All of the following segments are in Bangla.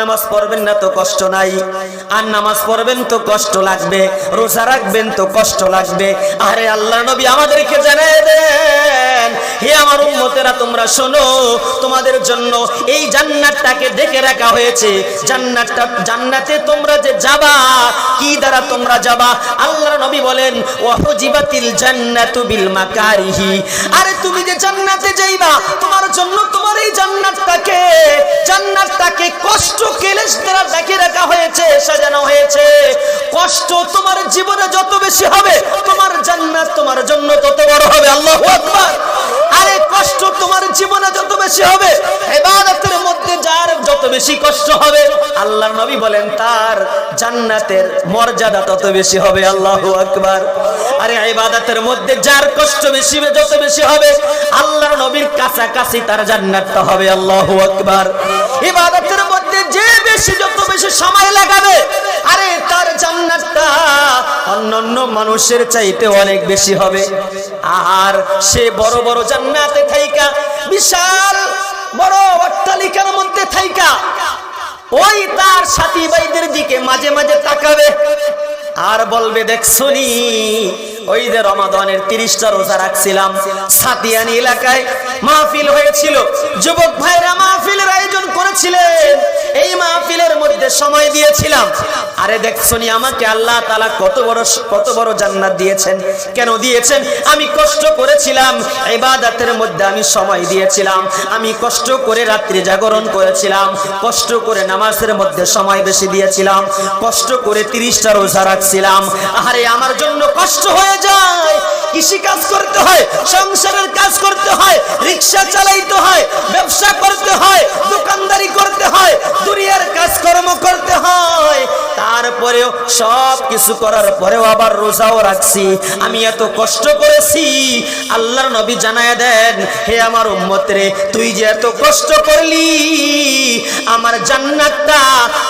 নামাজ পড়বেন না তো কষ্ট নাই। আর নামাজ পড়বেন তো কষ্ট লাগবে, রোজা রাখবেন তো কষ্ট লাগবে। আরে আল্লাহ নবী আমাদেরকে জানাই দেন। হে আমার উম্মতেরা, তোমরা শোনো, তোমাদের জন্য এই জান্নাতটাকে দেখে রাখা হয়েছে। জান্নাতটা, জান্নাতে তোমরা যে যাবা, কি দ্বারা তোমরা যাবা? আল্লাহ নবী বলেন, ওয়াহুজিবাতিল জান্নাতু বিল মাকারিহি আরে, তুমি যে জান্নাতে যাইবা, তোমার জন্য তোমার এই জান্নাতটাকে জান্নাতটাকে কষ্ট কেলেশ দ্বারা দেখে রাখা হয়েছে, সাজানো হয়েছে। কষ্ট তোমার জীবনে যত বেশি হবে, তোমার জান্নাত তোমার জন্য তত বড় হবে। আল্লাহু আকবার। আরে কষ্ট তোমার জীবনে যত বেশি হবে ইবাদতের মধ্যে যার যত বেশি কষ্ট হবে আল্লাহ নবী বলেন, তার জান্নাতের মর্যাদা তত বেশি হবে, আল্লাহ আকবার। আরে এবাদতের মধ্যে যার কষ্ট বেশি যত বেশি হবে আল্লাহ নবীর কাছাকাছি তার জান্নাতটা হবে, আল্লাহ আকবার। ইবাদতের বেশি যত বেশি সময় লাগাবে। আরে তার জান্নাতটা অন্যান্য মানুষের চাইতে অনেক বেশি হবে। আর সে বড় বড় জান্নাতে থাইকা, বিশাল বড় অট্টালিকার মধ্যে থাইকা, ওই তার সাথী ভাইদের দিকে মাঝে মাঝে তাকাবে। আর বলবে দেখছনি ওই যে রমাদানের তিরিশটা রোজা রাখছিলাম সাতিয়ানি এলাকায় মাহফিল হয়েছিল। যুবক ভাইরা মাহফিলের আয়োজন করেছিলেন। এই মাহফিলের মধ্যে সময় দিয়েছিলাম। আরে দেখছনি আমাকে আল্লাহ তালা কত বড় কত বড় জান্নাত দিয়েছেন। কেন দিয়েছেন? আমি কষ্ট করেছিলাম, ইবাদতের মধ্যে আমি সময় দিয়েছিলাম। আমি কষ্ট করে রাত্রি জাগরণ করেছিলাম। কষ্ট করে নামাজের মধ্যে সময় বেশি দিয়েছিলাম। কষ্ট করে তিরিশটা রোজা রাখছিলাম। আরে আমার জন্য কষ্ট হয়ে যায়। কৃষি কাজ করতে হয়, সংসারের কাজ করতে হয়, রিক্সা চালাইতে হয়, ব্যবসা করতে হয়, দোকানদারি করতে হয়, দুনিয়ার কাজকর্ম করতে হয়। তারপরেও সব কিছু করার পরেও আবার রোজাও রাখছি। আমি এত কষ্ট করেছি। আল্লাহর নবী জানায় দেন, হে আমার তুই যে এত কষ্ট করলি, আমার জান্নাতটা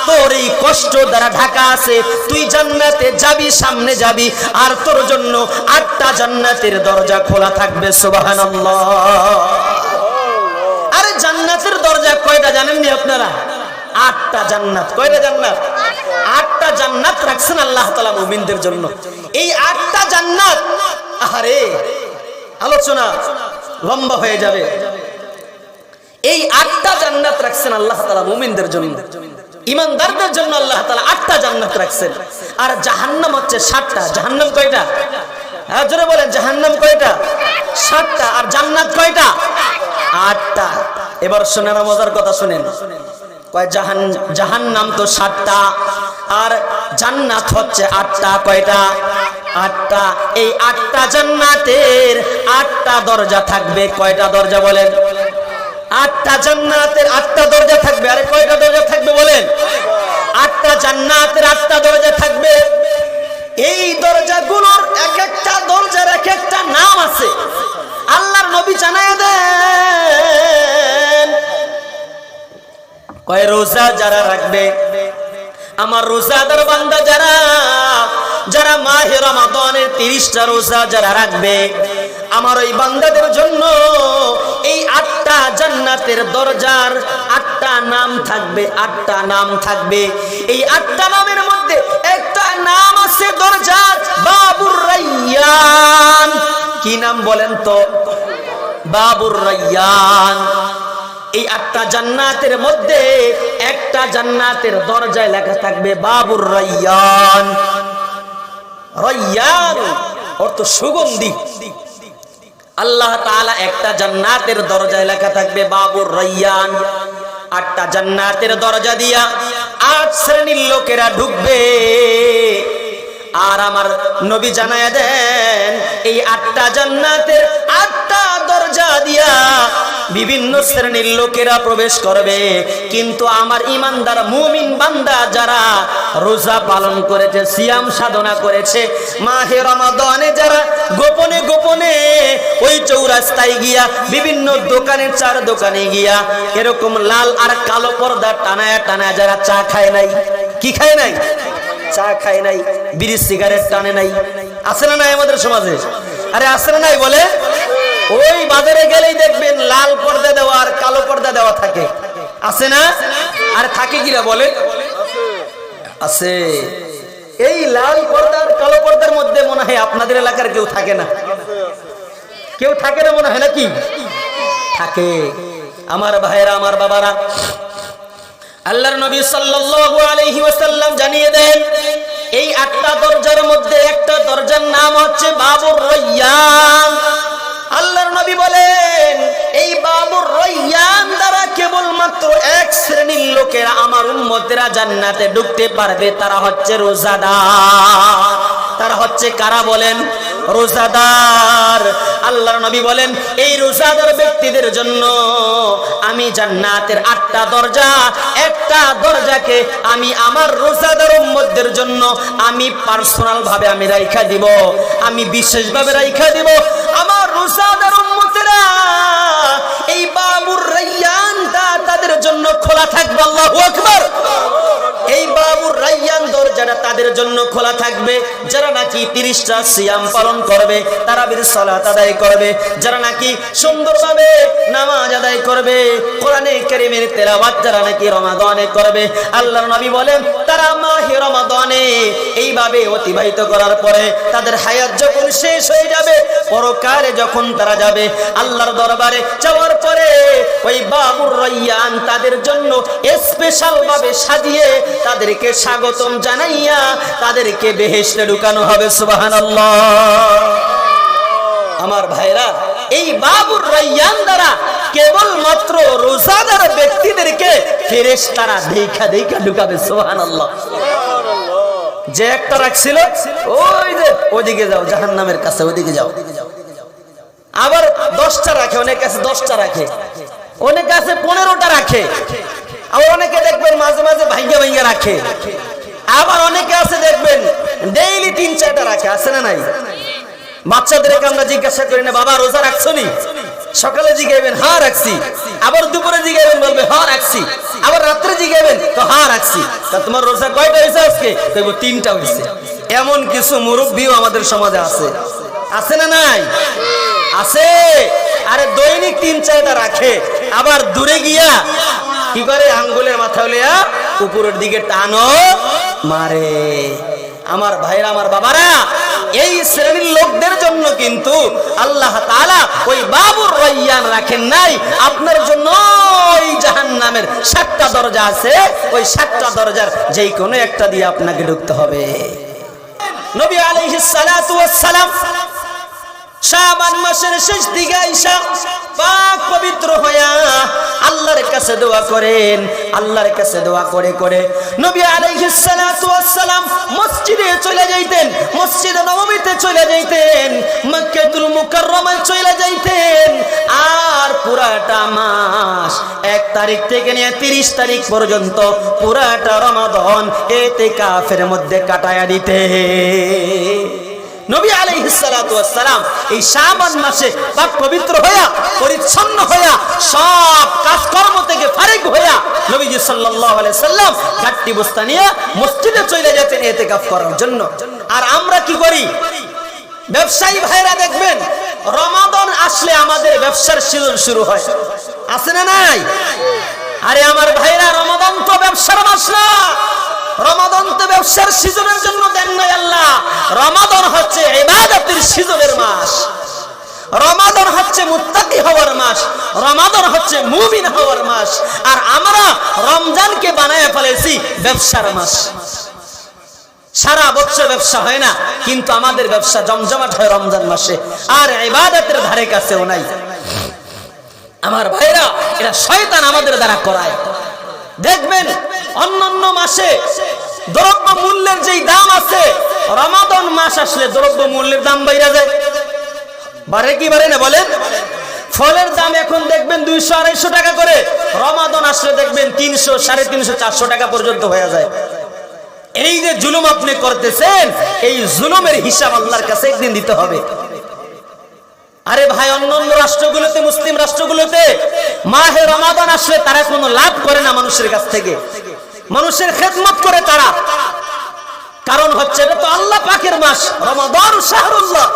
তোর এই কষ্ট দ্বারা ঢাকা আছে। তুই জান্নাতে যাবি, সামনে যাবি, আর তোর জন্য আটটা জান্নাতের দরজা খোলা থাকবে, সুবহানাল্লাহ। আরে জান্নাতের দরজা কয়টা জানেননি আপনারা? আটটা জান্নাত। কয়টা আটটা জান্নাত রাখছেন আল্লাহ জন্য। এই আটটা জান্নাত আলোচনা লম্বা হয়ে যাবে। এই আটটা জান্নাত রাখছেন আল্লাহ মুমিনদের জন্য। ইমানদারদের জন্য আল্লাহ তালা আটটা জান্নাত রাখছেন। আর জাহান্নাম হচ্ছে ষাটটা জাহান্নাম কয়টা? হ্যাঁ জোরে বলেন, জাহান্নাম কয়টা? সাতটা। আর জান্নাত কয়টা? আটটা। এবার শোনেন, মজার কথা শুনেন। কয়, জাহান জাহান্নাম তো সাতটা। আর জান্নাত হচ্ছে আটটা। কয়টা? আটটা। এই আটটা জান্নাতের আটটা দরজা থাকবে। কয়টা দরজা বলেন? আটটা জান্নাতের আটটা দরজা থাকবে। আরে কয়টা দরজা জান্নাতের আটটা দরজা থাকবে। এই দরজাগুলোর এক একটা দরজার এক একটা নাম আছে। আল্লাহর নবী জানায় দেন, কয়, রোজা যারা রাখবে, আমার রোজাদার বান্দা যারা যারা মাহে রমাদানের তিরিশটা রোজা যারা রাখবে, আমার ওই বান্দাদের জন্য এই আটটা জান্নাতের দরজার আটটা নাম থাকবে, আটটা নাম থাকবে। এই আটটা নামের মধ্যে একটা নাম আছে দরজার, বাবুর রাইয়ান। কি নাম বলেন তো? বাবুর রাইয়ান। এই আটটা জান্নাতের মধ্যে একটা জান্নাতের দরজায় লেখা থাকবে বাবুর রাইয়ান। রাইয়ান অর্থ সুগন্ধি। আল্লাহ তাআলা একটা জান্নাতের দরজায় লেখা থাকবে বাবুর রাইয়ান। আটটা জান্নাতের দরজা দিয়া আট শ্রেণির লোকেরা ঢুকবে। আর আমার নবী জানায় দেন, এই আটটা জান্নাতের আটটা দরজা দিয়া বিভিন্ন শ্রেণির লোকেরা প্রবেশ করবে। কিন্তু আমার ইমানদার মুমিন বান্দা যারা রোজা পালন করেছে, সিয়াম সাধনা করেছে, মাহে রমাদানে যারা গোপনে গোপনে ওই চৌরাস্তায় গিয়া, বিভিন্ন দোকানের চার দোকানে গিয়া, এরকম লাল আর কালো পর্দা টানায় টানায় যারা চা খায় নাই, কি খায় নাই? চা খায় নাই বিড়ি সিগারেট টানে নাই। আছে না নাই আমাদের সমাজে? আরে আছে না নাই বলে? ওই বাজারে গেলেই দেখবেন লাল পর্দা দেওয়া আর কালো পর্দা দেওয়া থাকে। আছে না? আর থাকে কিনা বলে? আছে। এই লাল পর্দার কালো পর্দার মধ্যে মনে হয় আপনাদের এলাকার কেউ থাকে না। কেউ থাকে না মনে হয় নাকি? থাকে। আমার ভাইয়েরা, আমার বাবারা আল্লাহর নবী সাল্লাল্লাহু আলাইহি ওয়াসাল্লাম জানিয়ে দেন, এই আটটা দরজার মধ্যে একটা দরজার নাম হচ্ছে বাবুর রায়্যান আল্লাহর নবী বলেন, এই বাবুর রায়্যান দ্বারা কেবলমাত্র এক শ্রেণির লোকেরা আমার উম্মতেরা জান্নাতে ঢুকতে পারবে, তারা হচ্ছে রোজাদার। তারা হচ্ছে কারা বলেন? রোজাদার। আল্লাহর নবী বলেন, এই রোজাদার ব্যক্তিদের জন্য আমি জান্নাতের আটটা দরজা, একটা দরজাকে আমি আমার রোজাদার উম্মতদের জন্য আমি পার্সোনাল ভাবে আমি রাইখা দিব, আমি বিশেষ ভাবে রাইখা দিব। আমার রোজাদার উম্মতেরা, এই বাবুর রাইয়ানটা তাদের জন্য খোলা থাকবে, আল্লাহু আকবার। এই বাবুর রাইয়ান দরজাটা তাদের জন্য খোলা থাকবে। যারা নাকি তিরিশটা সিয়াম পালন করবে তারা বীর সালাত আদায় করবে। যারা নাকি সুন্দরভাবে নামাজ আদায় করবে, কোরআনে কারীমের তেলাওয়াত যারা নাকি রমাদানে করবে, আল্লাহর নবী বলেন, তারা মাহে রমাদানে এইভাবে অতিবাহিত করার পরে তাদের হায়াত যখন শেষ হয়ে যাবে, পরকালে যখন তারা যাবে, আল্লাহর দরবারে যাওয়ার পরে ওই বাবুর রাইয়ান তাদের জন্য স্পেশাল ভাবে সাজিয়ে তাদেরকে স্বাগতম জানাইয়া তাদেরকে বেহেশতে ঢুকানো হবে, সুবহানাল্লাহ। আমার ভাইরা, এই বাবুর রাইয়ান দ্বারা কেবলমাত্র রোজাদার ব্যক্তিদেরকে ফেরেশতারা দেখা দেখা ঢুকাবে, সুবহানাল্লাহ। যে একটা রাখছিল, ওই যে ওদিকে যাও, জাহান্নামের কাছে ওদিকে যাও। আবার দশটা রাখে, অনেক কাছে দশটা রাখে। অনেক আছে, পনেরোটা রাখে। আবার অনেকে দেখবেন মাঝে মাঝে ভাইঙ্গা ভাইঙ্গা রাখে। আবার অনেকে আছে দেখবেন ডেইলি তিন চারটা রাখে, আছে না নাই? বাচ্চাদেরকে আমরা জিজ্ঞাসা করি, না বাবা, রোজা রাখছো নি? সকালে জিগাইবেন হ্যাঁ রাখছি। আবার দুপুরে জিগাইবেন, বলবে হ্যাঁ রাখছি। আবার রাত্রে জিগাইবেন, তো হ্যাঁ রাখছি। তা তোমার রোজা কয়টা হয়েছে আজকে? দেখব, তিনটা হয়েছে এমন কিছু মুরব্বীও আমাদের সমাজে আছে। আছে না নাই? আছে। আরে দৈনিক তিন চারটা রাখে। আবার দূরে গিয়া কি করে? আঙ্গুলের মাথা লিয়া উপরের দিকে টানো, মারে। আমার ভাইরা, আমার বাবারা, এই শ্রেণির লোকদের জন্য কিন্তু আল্লাহ তাআলা ওই বাবুর রাইয়ান রাখেন নাই। আপনার জন্য ওই জাহান্নামের সাতটা দরজা আছে। ওই সাতটা দরজার যেই কোনো একটা দিয়ে আপনাকে ঢুকতে হবে। নবী আলাইহিস সালাতু সালাম শাবান মাসের শেষ দিকে আইসা পাক পবিত্র হইয়া আল্লাহর কাছে দোয়া করেন, আল্লাহর কাছে দোয়া করে করে নবী আলাইহিস সালাতু ওয়াস সালাম মসজিদে চলে যাইতেন, মসজিদে নববীতে চলে যাইতেন, মক্কাতুল মুকাররমায় চলে যাইতেন। আর পুরাটা মাস এক তারিখ থেকে নিয়ে তিরিশ তারিখ পর্যন্ত পুরাটা রমাদান এতে কাফের মধ্যে কাটায়া দিতে নবী আলাইহিস সালাতু এই শাবান মাসে পাক পবিত্র হইয়া, পরিচ্ছন্ন হইয়া, সব কাজকর্ম থেকে ফারিগ হইয়া নবীজি সাল্লাল্লাহু সাল্লাম গাট্টি বস্তা নিয়ে মসজিদে চলে যেতেন ইতিকাফ করার জন্য। আর আমরা কি করি? ব্যবসায়ী ভাইরা দেখবেন, রমাদন আসলে আমাদের ব্যবসার সিজন শুরু হয়। আছে না নাই? আরে আমার ভাইরা, রমাদান তো ব্যবসার মাস না। রমাদান তো ব্যবসার সিজনের জন্য দেন নাই আল্লাহ। রমাদান হচ্ছে ইবাদতের সিজনের মাস। রমাদান হচ্ছে মুত্তাকি হওয়ার মাস। রমাদান হচ্ছে মুমিন হওয়ার মাস। আর আমরা রমজানকে বানায় ফেলেছি ব্যবসার মাস। সারা বছর ব্যবসা হয় না, কিন্তু আমাদের ব্যবসা জমজমাট হয় রমজান মাসে। আর ইবাদতের ধারে কাছেও নাই। আমার ভাইরা এটা শয়তান আমাদের দ্বারা করায়। দেখবেন অন্যান্য মাসে দ্রব্য মূল্যের যেই দাম আছে, রমাদন মাস আসলে দ্রব্য মূল্যের দাম বাইরা যায়। বাড়ে কি বাড়ে না বলেন? ফলের দাম এখন দেখবেন দুইশো আড়াইশো টাকা করে, রমাদন আসলে দেখবেন তিনশো, সাড়ে তিনশো, চারশো টাকা পর্যন্ত হয়ে যায়। এই যে জুলুম আপনি করতেছেন, এই জুলুমের হিসাব আল্লাহর কাছে একদিন দিতে হবে। আরে ভাই, অন্যান্য রাষ্ট্রগুলোতে, মুসলিম রাষ্ট্রগুলোতে মাহে রমাদান আসলে তারা কোনো লাভ করে না মানুষের কাছ থেকে। মানুষের খেদমত করে তারা। কারণ হচ্ছে এটা তো আল্লাহ পাকের মাস, রমাদান শাহরুল্লাহ।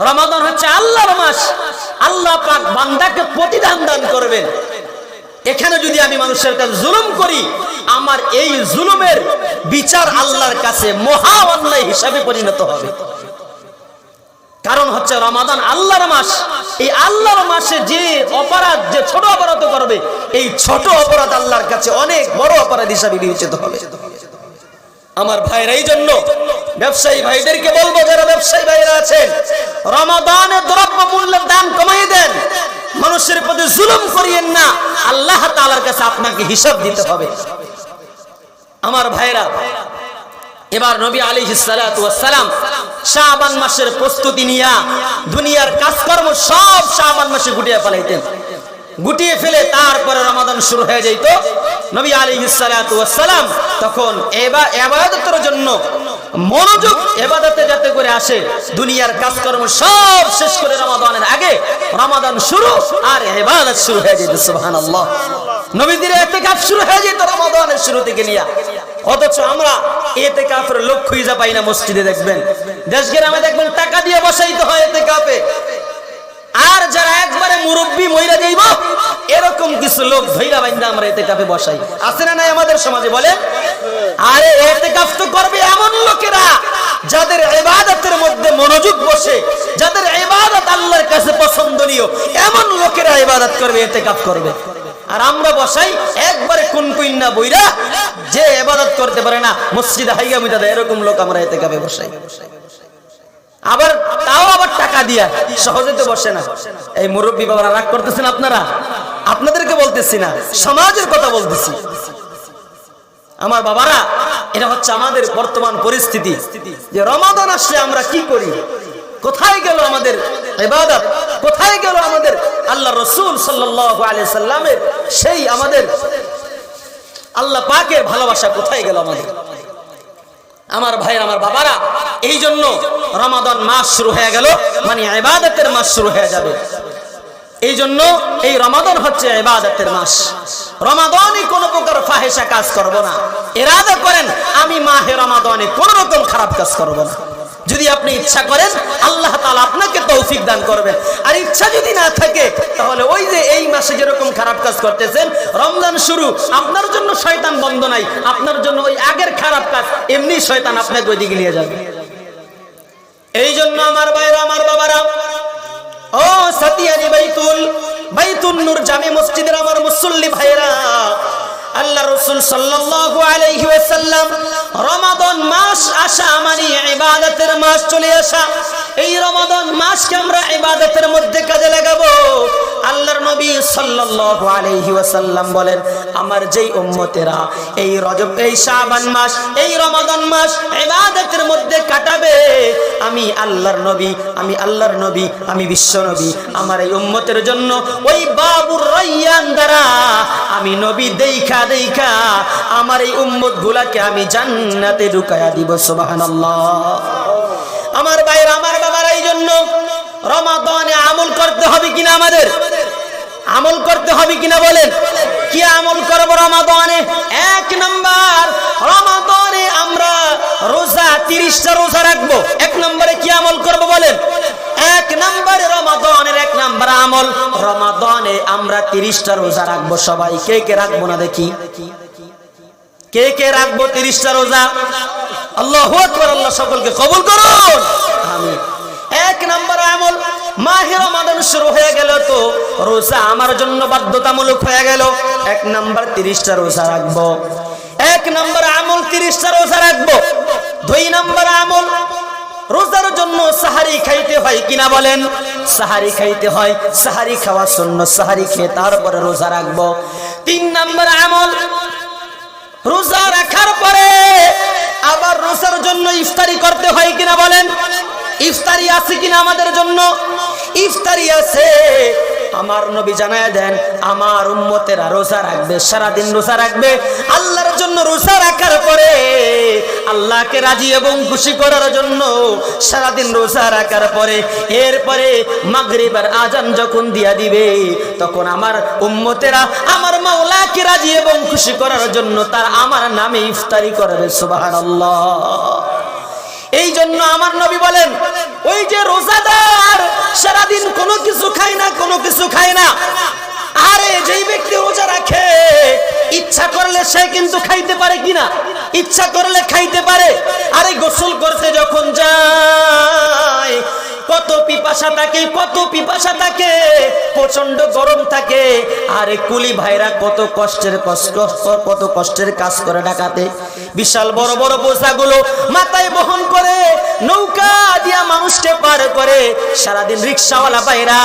রমাদান হচ্ছে আল্লাহর মাস। আল্লাহ পাক বান্দাকে প্রতিদান দান করবেন। এখানে যদি আমি মানুষের কাছে জুলুম করি, আমার এই জুলুমের বিচার আল্লাহর কাছে মহা অন্যায় হিসাবে পরিণত হবে। কারণ হচ্ছে রমাদান আল্লাহর মাস। এই আল্লাহর মাসে যে অপরাধ, যে ছোট অপরাধ করবে, এই ছোট অপরাধ আল্লাহর কাছে অনেক বড় অপরাধ হিসাবে বিবেচিত হবে। আমার ভাইরা এই জন্য ব্যবসায়ী ভাইদেরকে বলব, যারা ব্যবসায়ী ভাইরা আছেন, রমাদানে দ্রব্য মূল্যের দাম কমাই দেন। মানুষের প্রতি জুলুম করিয়েন না। আল্লাহ তাআলার কাছে আপনাকে হিসাব দিতে হবে। আমার ভাইরা এবার নবী আলী সালাম শাহবান মাসের প্রস্তুতি নিয়া দুনিয়ার কাজকর্ম সব শাহবান মাসে গুটিয়ে ফেলাইতেন। গুটিয়ে ফেলে তারপরে রমাদান শুরু হয়ে যেত নবী আলী সালাম তখন এবাদতের জন্য মনোযোগ এবাদতে যাতে করে আসে, দুনিয়ার কাজকর্ম সব শেষ করে রমাদানের আগে রমাদান শুরু আর এবাদত শুরু হয়ে যেত সুবহানাল্লাহ। নবীদের এতে কাজ শুরু হয়ে যেত রমাদানের শুরু থেকে নিয়া। অথচ আমরা এতে কাপের লোক খুঁজে পাই না মসজিদে দেখবেন। দেশ গ্রামে দেখবেন টাকা দিয়ে বসাইতে হয় এতে কাপে। আর যারা একবারে মুরব্বী মহিলা যাইব এরকম কিছু লোক ধৈরা বাইন্দা আমরা এতে কাপে বসাই। আছে না নাই আমাদের সমাজে বলে আরে, এতে কাপ তো করবে এমন লোকেরা যাদের ইবাদতের মধ্যে মনোযোগ বসে, যাদের ইবাদত আল্লাহর কাছে পছন্দনীয়, এমন লোকেরা ইবাদত করবে, এতে কাপ করবে। আর আমরা বসাই, একবারে কোন কুইন্না বইরা, যে এবাদত করতে পারে না, মসজিদ হাইয়া মিটা দেয়, এরকম লোক আমরা এতে কাপে বসাই। আবার তাও আবার টাকা দিয়া, সহজে তো বসে না। এই মুরব্বী বাবারা রাগ করতেছেন আপনারা? আপনাদেরকে বলতেছি না, সমাজের কথা বলতেছি। আমার বাবারা, এটা হচ্ছে আমাদের বর্তমান পরিস্থিতি। যে রমাদান আসলে আমরা কি করি? কোথায় গেল আমাদের ইবাদত? কোথায় গেল আমাদের আল্লাহ রসুল আলাইহি সাল্লামের সেই আমাদের আল্লাহ পাকের ভালোবাসা কোথায় গেল আমাদের? আমার ভাই আমার বাবারা এই জন্য রমাদন মাস শুরু হয়ে গেল মানে ইবাদতের মাস শুরু হয়ে যাবে। এই জন্য এই রমাদন হচ্ছে ইবাদতের মাস। রমাদানে কোন প্রকার ফাহেসা কাজ করব না। এরাদা করেন, আমি মাহে রমাদানে কোন রকম খারাপ কাজ করব না। যদি আপনি ইচ্ছা করেন, আল্লাহ তালা আপনাকে তৌফিক দান করবেন। আর ইচ্ছা যদি না থাকে, তাহলে ওই যে এই মাসে যেরকম খারাপ কাজ করতেছেন, রমজান শুরু, আপনার জন্য শয়তান বন্ধ নাই, আপনার জন্য ওই আগের খারাপ কাজ, এমনি শয়তান আপনাকে ওইদিকে নিয়ে যাবে। এই জন্য আমার ভাইরা, আমার বাবারা, ও সাতিয়ানি বাইতুল, বাইতুন নূর জামে মসজিদের আমার মুসল্লি ভাইরা আল্লাহ রসুল সাল্লু আলাইহি ওয়াসাল্লাম রমাদান মাস আসা মানে ইবাদতের মাস চলে আসা। এই রমাদান মাসকে আমরা ইবাদতের মধ্যে কাজে লাগাবো। আল্লাহর নবী সাল্লাল্লাহু আলাইহি ওয়াসাল্লাম বলেন, আমার যেই উম্মতেরা এই রজব, এই শাবান মাস, এই রমাদান মাস ইবাদতের মধ্যে কাটাবে। আমি আল্লাহর নবী, আমি আল্লাহর নবী, আমি বিশ্ব নবী। আমার এই উম্মতের জন্য ওই বাবুর রাইয়ান দ্বারা আমি নবী দেইখা দেইখা আমার এই উম্মত গুলাকে আমি জান্নাতে ঢুকায়া দিব, সুবহানাল্লাহ। আমার ভাইরা আমার বাবার এই জন্য রমাদানে আমল করতে হবে কিনা আমাদের? আমল করতে হবে কিনা বলেন? কি আমল করব রমাদানে? এক নম্বর, রমাদানে আমরা রোজা, তিরিশটা রোজা রাখব। এক নম্বরে কি আমল করব বলেন? এক নম্বরে রমাদনের এক নম্বর আমল। রমাদনে আমরা তিরিশটা রোজা রাখব। সবাই কে কে রাখব না দেখি? কে কে রাখব তিরিশটা রোজা? আল্লাহ আকবার সকলকে কবুল করুন। এক নম্বর আমল, মাহে রমাদান শুরু হয়ে গেল তো, রোজা আমার জন্য বাধ্যতামূলক হয়ে গেল। এক নাম্বার, তিরিশটা রোজা রাখব। এক নম্বর আমল, তিরিশটা রোজা রাখব। দুই নম্বর আমল, রোজার জন্য সাহারি খাইতে হয় কিনা বলেন? সাহারি খাইতে হয়, সাহারি খাওয়া শূন্য, সাহারি খেয়ে তারপরে রোজা রাখব। তিন নম্বর আমল, রোজা রাখার পরে আবার রোজার জন্য ইফতারি করতে হয় কিনা বলেন? ইফতারি আছে কিনা আমাদের জন্য? ইফতারি আছে। আমার নবী জানায় দেন, আমার উম্মতেরা রোজা রাখবে, সারাদিন রোজা রাখবে। আল্লাহর জন্য রোজা রাখার পরে আল্লাহকে রাজি এবং খুশি করার জন্য সারাদিন রোজা রাখার পরে, এরপরে মাগরিবার আজান যখন দিয়া দিবে, তখন আমার উম্মতেরা আমার মাওলাকে রাজি এবং খুশি করার জন্য তার আমার নামে ইফতারি করবে, সুবহানাল্লাহ। এই জন্য আমার নবী বলেন, ওই যে রোজাদার সারাদিন কোনো কিছু খায় না, কোনো কিছু খায় না। আরে যেই ব্যক্তি রোজা রাখে, ইচ্ছা করলে সে কিন্তু খাইতে পারে কিনা? ইচ্ছা করলে খাইতে পারে। আরে গোসল করতে যখন যায় কত পিপাসা থাকে কত পিপাসা থাকে প্রচণ্ড গরম থাকে আরে কুলি ভাইরা, কত কষ্টের কষ্ট, কত কষ্টের কাজ করে ডাকাতে। বিশাল বড় বড় বোঝাগুলো মাথায় বহন করে, নৌকা দিয়া মানুষকে পার করে। সারাদিন রিক্সাওয়ালা ভাইরা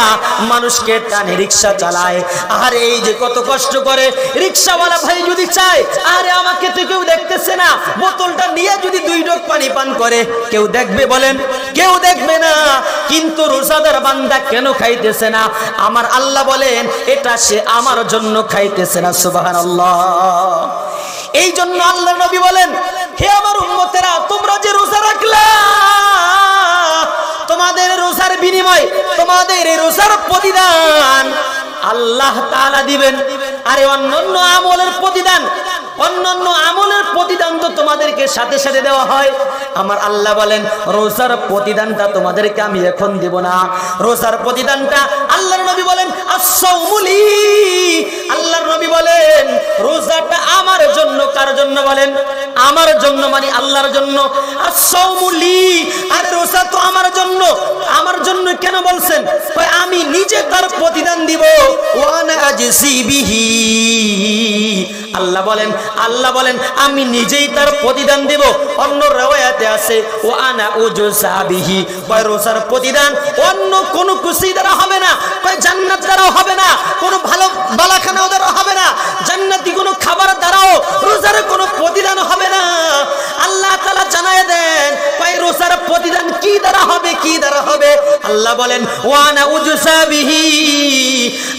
মানুষকে টানে, রিক্সা চালায়। আর এই যে কত কষ্ট করে রিক্সাওয়ালা ভাই যদি চায়, আরে আমাকে তো কেউ দেখতেছে না। বোতলটা নিয়ে যদি দুই ডোক পানি পান করে, কেউ দেখবে বলেন? কেউ দেখবে না। কিন্তু রোজাদার বান্দা কেন খাইতেছে না? আমার আল্লাহ বলেন, এটা সে আমার জন্য খাইতেছে না সুবাহান এই জন্য আল্লাহ নবী বলেন, হে আমার উম্মতেরা, তোমরা যে রোজা রাখলা, তোমাদের রোজার বিনিময়, তোমাদের রোজার প্রতিদান আল্লাহ তাআলা দিবেন। আরে অন্যান্য আমলের প্রতিদান অন্যান্য আমলের প্রতিদান তো তোমাদেরকে সাথে সাথে দেওয়া হয়। আমার আল্লাহ বলেন, রোজার প্রতিদানটা তোমাদেরকে আমি এখন দেব না। রোজার প্রতিদানটা আল্লাহর নবী বলেন আসসাউমুলি আল্লাহর নবী বলেন, রোজাটা আমার জন্য। কার জন্য বলেন? আমার জন্য মানে আল্লাহর জন্য। আসসাউমুলি আর, রোজা তো আমার জন্য। আমার জন্য কেন বলছেন? আমি নিজে তার প্রতিদান দিব। ওয়ানা আজসি বিহি। আল্লাহ বলেন আল্লাহ বলেন, আমি নিজেই তার প্রতিদান দেব। অন্য রেওয়ায়াতে আছে, ও আনা উজসাবিহি কয়, রোজার প্রতিদান অন্য কোন খুশি দ্বারা হবে না। কয়, জান্নাত দ্বারাও হবে না। কোনো ভালো বালাখানাও দ্বারা হবে না। জান্নাতি কোনো খাবার দ্বারাও রোজার কোনো প্রতিদান হবে না। আল্লাহ তাআলা জানায় দেন, কয়, রোজার প্রতিদান কি দ্বারা হবে, কি দ্বারা হবে? আল্লাহ বলেন ওয়ানা উজসাবিহি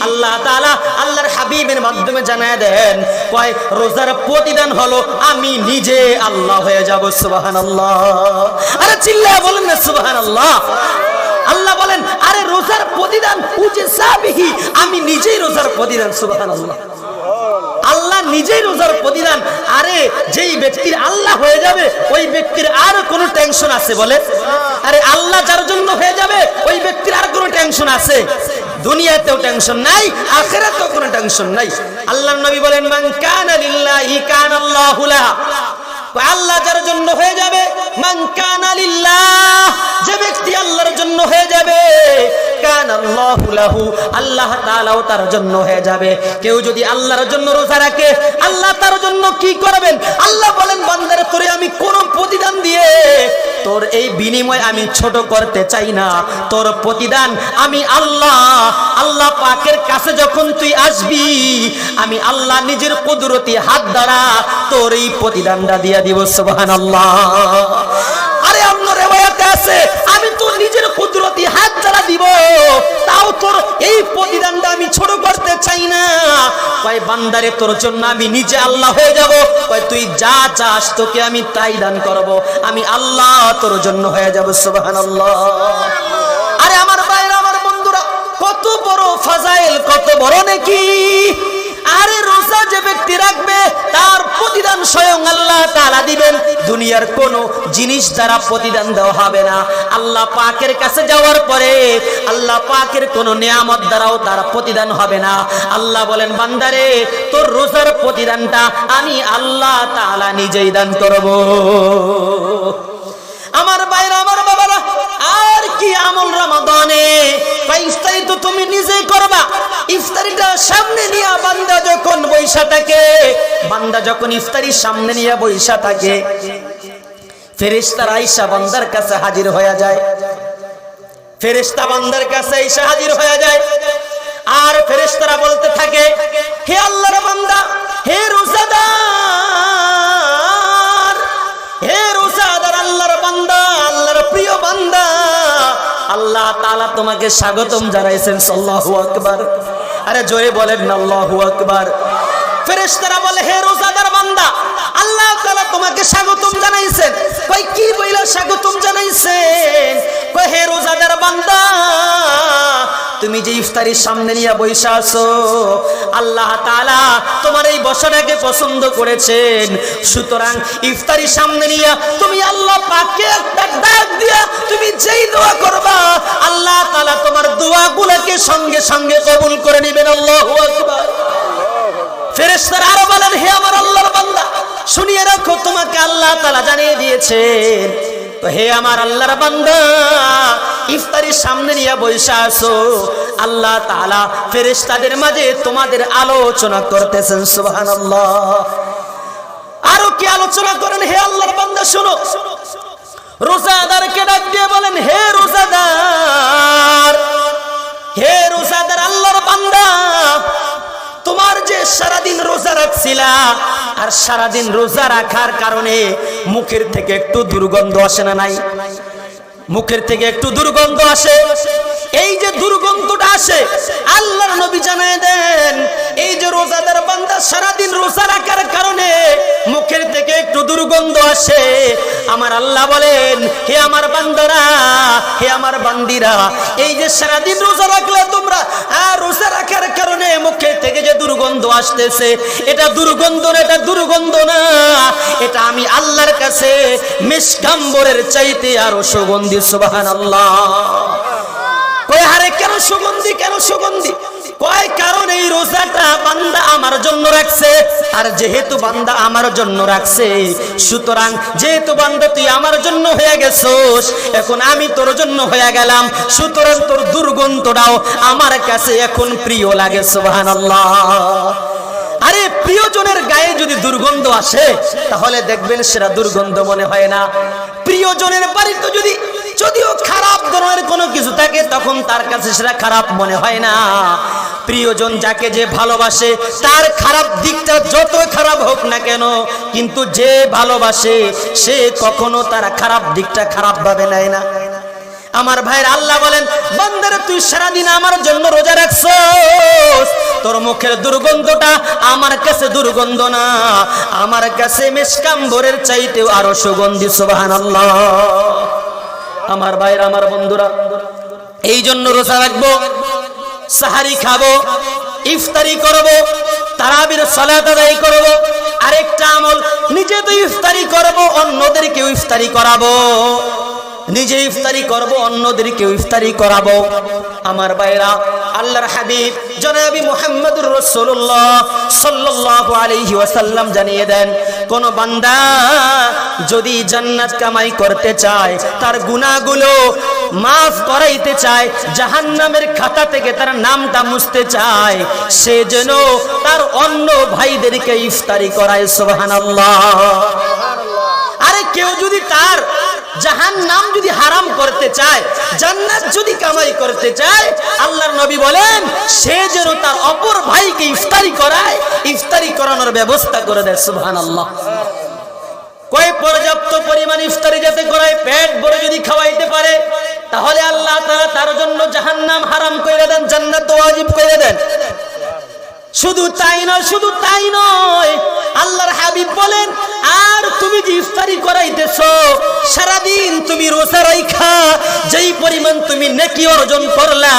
আল্লাহ তাআলা আল্লাহর হাবিবের মাধ্যমে জানায় দেন কয় রোজার প্রতিদান হলো, আমি নিজে আল্লাহ হয়ে যাব, সুবহানাল্লাহ। আরে চিল্লা বলেন না সুবাহান আল্লাহ আল্লাহ বলেন, আরে রোজার প্রতিদান আমি নিজেই রোজার প্রতিদান সুবাহান আল্লাহ নিজেই রোজার প্রতিদান। আরে, যেই ব্যক্তির আল্লাহ হয়ে যাবে, ওই ব্যক্তির আর কোনো টেনশন আছে বলে? আরে, আল্লাহ যার জন্য হয়ে যাবে, ওই ব্যক্তির আর কোনো টেনশন আছে? দুনিয়াতেও টেনশন নাই, আখেরাতেও কোনো টেনশন নাই। আল্লাহ নবী বলেন, মান কানা লিল্লাহি কানা আল্লাহু লাহা। আল্লাহ যার জন্য হয়ে যাবে? মান কানা যে ব্যক্তি আল্লাহর জন্য হয়ে যাবে তার এই বিনিময় আমি ছোট করতে চাই না। তোর প্রতিদান আমি আল্লাহ আল্লাহ পাকের কাছে যখন তুই আসবি, আমি আল্লাহ নিজের কুদরতি হাত দ্বারা তোর এই প্রতিদানটা দিয়ে দিব, সুবহানাল্লাহ। আরে, অন্য রেওয়ায়াতে আছে। আমি তো নিজের কুদরতি হাত দ্বারা দিব। তাও তোর এই প্রতিদানটা আমি ছোট করতে চাই না। কয়, বান্দারে, তোর জন্য আমি নিজে আল্লাহ হয়ে যাব। কয়, তুই যা চাস তোকে আমি তাই দান করব। আমি আল্লাহ তোর জন্য হয়ে যাব, সুবহানাল্লাহ। আরে, আমার ভাইরা, আমার বন্ধুরা, কত বড় ফাজাইল, কত বড় নাকি। আরে রোজা যে ব্যক্তি রাখবে, তার প্রতিদান স্বয়ং আল্লাহ তাআলা দিবেন। দুনিয়ার কোনো জিনিস দ্বারা প্রতিদান দেওয়া হবে না। আল্লাহ পাকের কাছে যাওয়ার পরে আল্লাহ পাকের কোনো নিয়ামত দ্বারাও তার প্রতিদান হবে না। আল্লাহ বলেন, বান্দারে, তোর রোজার প্রতিদানটা আমি আল্লাহ তাআলা নিজেই দান করব। আমার বাইরে কি আমল রমাদানে ইফতারি তুমি নিজেই করবা। ইফতারিটা সামনে নিয়ে বান্দা যখন বৈশা থাকে, বান্দা যখন ইফতারির সামনে নিয়ে বৈশা থাকে, ফেরেশতার আইসা বান্দার কাছে হাজির হয়ে যায়। ফেরেশতা বান্দার কাছে আইসা হাজির হয়ে যায়। আর ফেরেশতারা বলতে থাকে, হে আল্লাহর বান্দা, হে রোজাদার আল্লাহ তালা তোমাকে স্বাগতম জানাইছেন সাল্লাহু আকবার। আরে জোরে বলেন আল্লাহু আকবার। ফেরেশতারা বলে, হে রোজাদার বান্দা, আল্লাহ তালা তোমাকে স্বাগতম জানাইছেন। কই কি বইলা স্বাগতম জানাইছেন? কই হে রোজাদার বান্দা তুমি যে ইফতারির সামনে নিয়ে বৈশা আছো, আল্লাহ তাআলা তোমার এই বসাটাকে পছন্দ করেছেন। সুতরাং ইফতারির সামনে নিয়ে তুমি আল্লাহ পাককে একটা ডাক দিয়া তুমি যেই দোয়া করবা, আল্লাহ তাআলা তোমার দোয়াগুলোকে সঙ্গে সঙ্গে কবুল করে নেবেন। আল্লাহু আকবার। ফেরেশতারা আরও বলেন, হে আমার আল্লাহর বান্দা, শুনিয়ে রাখো, তোমাকে আল্লাহ তাআলা জানিয়ে দিয়েছেন। তো হে আমার আল্লাহর বান্দা, ইফতারির সামনে নিয়ে বসে আসো আল্লাহ তাআলা ফেরেশতাদের মাঝে তোমাদের আলোচনা করতেছেন, সুবহানাল্লাহ। আরও কি আলোচনা করেন? হে আল্লাহর বান্দা, শোনো। রোজাদারকে ডাক দিয়ে বলেন, হে রোজাদার সারাদিন রোজা রাখছিলা। আর সারাদিন রোজা রাখার কারণে মুখের থেকে একটু দুর্গন্ধ আসে না নাই? মুখের থেকে একটু দুর্গন্ধ আসে। এই যে দুর্গন্ধটা আসে, আল্লাহর নবী জানায় দেন, এই যে রোজাদার বান্দা সারাদিন রোজা রাখার কারণে মুখের থেকে একটু দুর্গন্ধ আসে। আমার আল্লাহ বলেন, হে আমার বান্দারা, হে আমার বান্দিরা, এই যে সারাদিন রোজা রাখলে তোমরা, আর রোজা রাখার কারণে মুখের থেকে যে দুর্গন্ধ আসতেছে, এটা দুর্গন্ধ না, এটা দুর্গন্ধ না। এটা আমি আল্লাহর কাছে মিসকাম্বরের চাইতে আরও সুগন্ধি সুবাহান আল্লাহ সুতরাং তোর দুর্গন্ধটাও আমার কাছে এখন প্রিয় লাগে আরে প্রিয়জনের গায়ে যদি দুর্গন্ধ আসে, তাহলে দেখবেন সেটা দুর্গন্ধ মনে হয় না। প্রিয়জনের বাড়িতে যদি যদিও খারাপ ধরনের কোনো কিছু থাকে, তখন তার কাছে সেটা খারাপ মনে হয় না। প্রিয়জন যাকে যে ভালোবাসে, তার খারাপ দিকটা যত খারাপ হোক না কেন, কিন্তু যে ভালোবাসে, সে কখনো তার খারাপ দিকটা খারাপ ভাবে নেয় না। আমার ভাইয়ের আল্লাহ বলেন, বান্দারে, তুই সারাদিন আমার জন্য রোজা রাখছস। তোর মুখের দুর্গন্ধটা আমার কাছে দুর্গন্ধ না। আমার কাছে মেসকাম্বরের চাইতেও আরও সুগন্ধি, সুবহানাল্লাহ। আমার ভাইয়ের, আমার বন্ধুরা এই জন্য রোজা রাখব, সাহারি খাব, ইফতারি করব, তারাবির সালাত আদায় করব, আরেকটা আমল নিজে তো ইফতারি করব, অন্যদেরকেও ইফতারি করাবো। নিজে ইফতারি করব, অন্যদেরকেও ইফতারি করাবো। আমার বাইরা আল্লাহর হাবিব জনাবি মুহাম্মদুর রাসূলুল্লাহ সাল্লাল্লাহু আলাইহি ওয়াসাল্লাম জানিয়ে দেন, কোন বান্দা যদি জান্নাত কামাই করতে চায়, তার গুনাহগুলো মাফ করাইতে চায়, জাহান্নামের খাতা থেকে তার নামটা মুছতে চায়, সে যেন তার অন্য ভাইদেরকে ইফতারি করায়, সুবহানাল্লাহ। আরে কেউ যদি তার জাহান নাম যদি হারাম করতে চায়, জান্নাত যদি কামাই করতে চায়, আল্লাহর নবী বলেন, সে যেন তার অপর ভাইকে ইফতারি করায়, ইফতারি করানোর ব্যবস্থা করে দেয়, সুবহানাল্লাহ। কয় পর্যাপ্ত পরিমাণ ইফতারি যাতে করায়, পেট ভরে যদি খাওয়াইতে পারে, তাহলে আল্লাহ তাআলা তার জন্য জাহান্নাম হারাম করে দেন, জান্নাত ওয়াজিব করে দেন। শুধু তাই নয়, শুধু তাই নয়। আল্লাহর হাবিব বলেন, আর তুমি যে ইফতারি করাইতেছ, সারাদিন তুমি রোজা রাইখা, যেই পরিমাণ তুমি নেকি অর্জন করলা,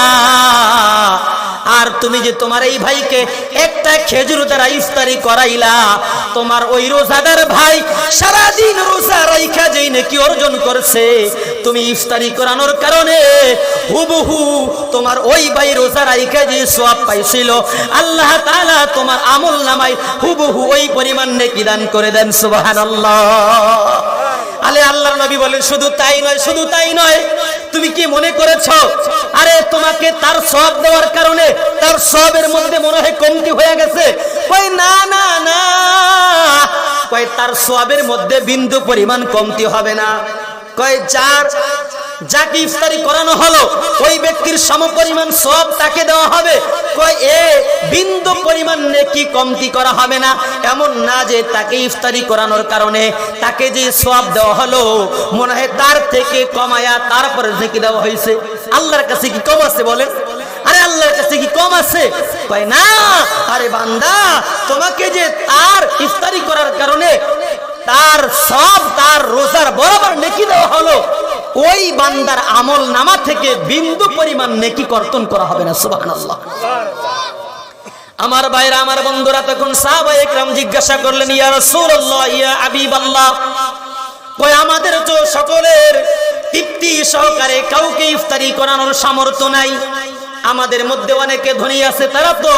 আর তুমি যে তোমার এই ভাইকে একটা খেজুর দ্বারা ইফতারি করাইলা, তোমার ওই রোজাদার ভাই যেই নেকি অর্জন করছে? তুমি ইফতারি করানোর কারণে হুবহু তোমার ওই ভাই রোজা রাইখা যে সওয়াব পাইছিল। আল্লাহ তাআলা তোমার আমল নামায় হুবহু ওই পরিমাণ নেকি দান করে দেন, সুবহানাল্লাহ। আলে আল্লাহর নবী বলেন, শুধু তাই নয়, শুধু তাই নয়, তুমি কি মনে করেছ? আরে, তোমাকে তার সব দেওয়ার কারণে তার সবের মধ্যে মনে হয় কমতি হয়ে গেছে? কই না না না। কই তার সবের মধ্যে বিন্দু পরিমাণ কমতি হবে না। কয়, যার যাকে ইফতারি করানো হলো, ওই ব্যক্তির সম পরিমাণ সব তাকে দেওয়া হবে। কয়, এ বিন্দু পরিমাণ নেকি কমতি করা হবে না। এমন না যে তাকে ইফতারি করানোর কারণে তাকে যে সব দেওয়া হলো, মনে হয় তার থেকে কমায়া তারপরে নেকি দেওয়া হয়েছে। আল্লাহর কাছে কি কম আছে বলেন? আরে আল্লাহর কাছে কি কম আছে? কয়, না। আরে বান্দা, তোমাকে যে তার ইফতারি করার কারণে তার সব তার রোজার বরাবর নেকি দেওয়া হলো। ওই বান্দার আমল নামা থেকে বিন্দু পরিমাণ নেকি কর্তন করা হবে না, সুবহানাল্লাহ। আমার ভাইরা, আমার বন্ধুরা, তখন সাহাবা একরাম জিজ্ঞাসা করলেন, ইয়া রাসূলুল্লাহ, ইয়া হাবিবাল্লাহ কই আমাদের তো সকলের তৃপ্তি সহকারে কাউকে ইফতারি করানোর সামর্থ্য নাই। আমাদের মধ্যে অনেকে ধনী আছে, তারা তো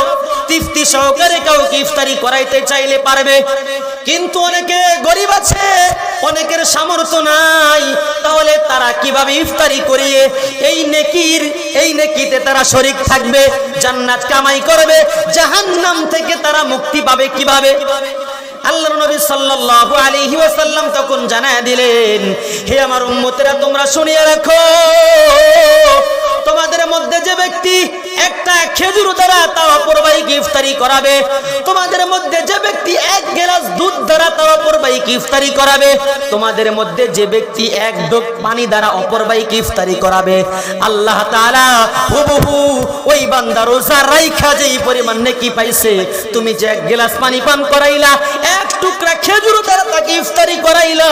তৃপ্তি সহকারে কাউকে ইফতারি করাইতে চাইলে পারবে। কিন্তু অনেকে গরিব আছে, অনেকের সামর্থ্য নাই। তাহলে তারা কীভাবে ইফতারি করিয়ে এই নেকির, এই নেকিতে তারা শরিক থাকবে, জান্নাত কামাই করবে, জাহান্নাম থেকে তারা মুক্তি পাবে কীভাবে? আল্লাহর নবী তখন জানায় দিলেন, হে আমার উম্মতেরা, তোমরা শুনিয়ে রাখো তোমাদের মধ্যে যে ব্যক্তি একটা খেজুর দ্বারা তাওয়া পরবাইকে ইফতারি করাবে, তোমাদের মধ্যে যে ব্যক্তি এক গ্লাস দুধ দ্বারা তাওয়া পরবাইকে ইফতারি করাবে, তোমাদের মধ্যে যে ব্যক্তি এক ডোক পানি দ্বারা অপরবাইকে ইফতারি করাবে। আল্লাহ তাআলা হুবহু ওই বান্দা রোজা রাইখা যেই পরিমাণ নেকি পাইছে, তুমি যে এক গ্লাস পানি পান করাইলা, এক টুকরা খেজুর দ্বারা তাকে ইফতারি করাইলা,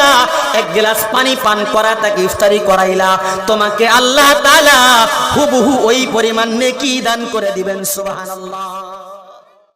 এক গ্লাস পানি পান করা তাকে ইফতারি করাইলা, তোমাকে আল্লাহ তাআলা হুবহু ওই পরিমাণ নেকি দান করে দিবেন সুবহানাল্লাহ।